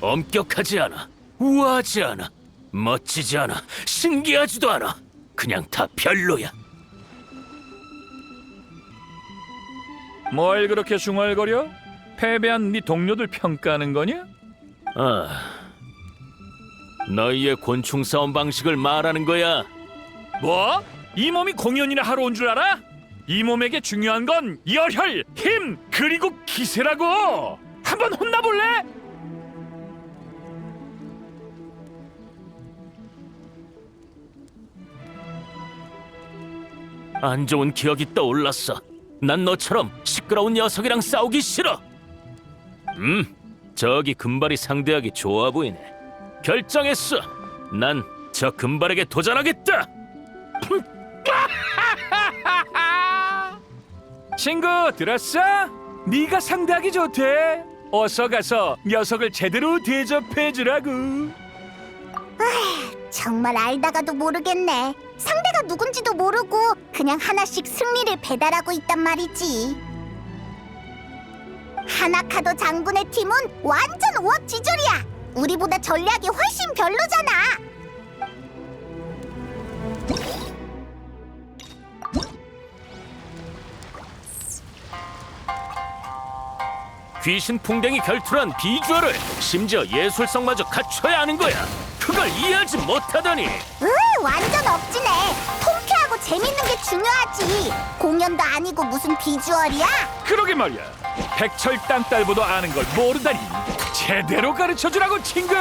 엄격하지 않아. 우아하지 않아. 멋지지 않아. 신기하지도 않아. 그냥 다 별로야. 뭘 그렇게 중얼거려? 패배한 네 동료들 평가하는 거냐? 아, 너희의 곤충 싸움 방식을 말하는 거야. 뭐? 이 몸이 공연이나 하러 온 줄 알아? 이 몸에게 중요한 건 열혈, 힘, 그리고 기세라고! 한번 혼나볼래? 안 좋은 기억이 떠올랐어. 난 너처럼 시끄러운 녀석이랑 싸우기 싫어. 음, 저기 금발이 상대하기 좋아 보이네. 결정했어. 난 저 금발에게 도전하겠다. 친구 들었어? 네가 상대하기 좋대. 어서 가서 녀석을 제대로 대접해 주라고. 정말 알다가도 모르겠네. 상대가 누군지도 모르고 그냥 하나씩 승리를 배달하고 있단 말이지. 하나카도 장군의 팀은 완전 우악지졸이야. 우리보다 전략이 훨씬 별로잖아. 귀신 풍뎅이 결투란 비주얼을 심지어 예술성마저 갖춰야 하는 거야. 그걸 이해하지 못하다니. 으, 완전 억지네. 통쾌하고 재밌는 게 중요하지. 공연도 아니고 무슨 비주얼이야? 그러게 말이야. 백철 땅딸보도 아는 걸 모르다니. 제대로 가르쳐 주라고 친구.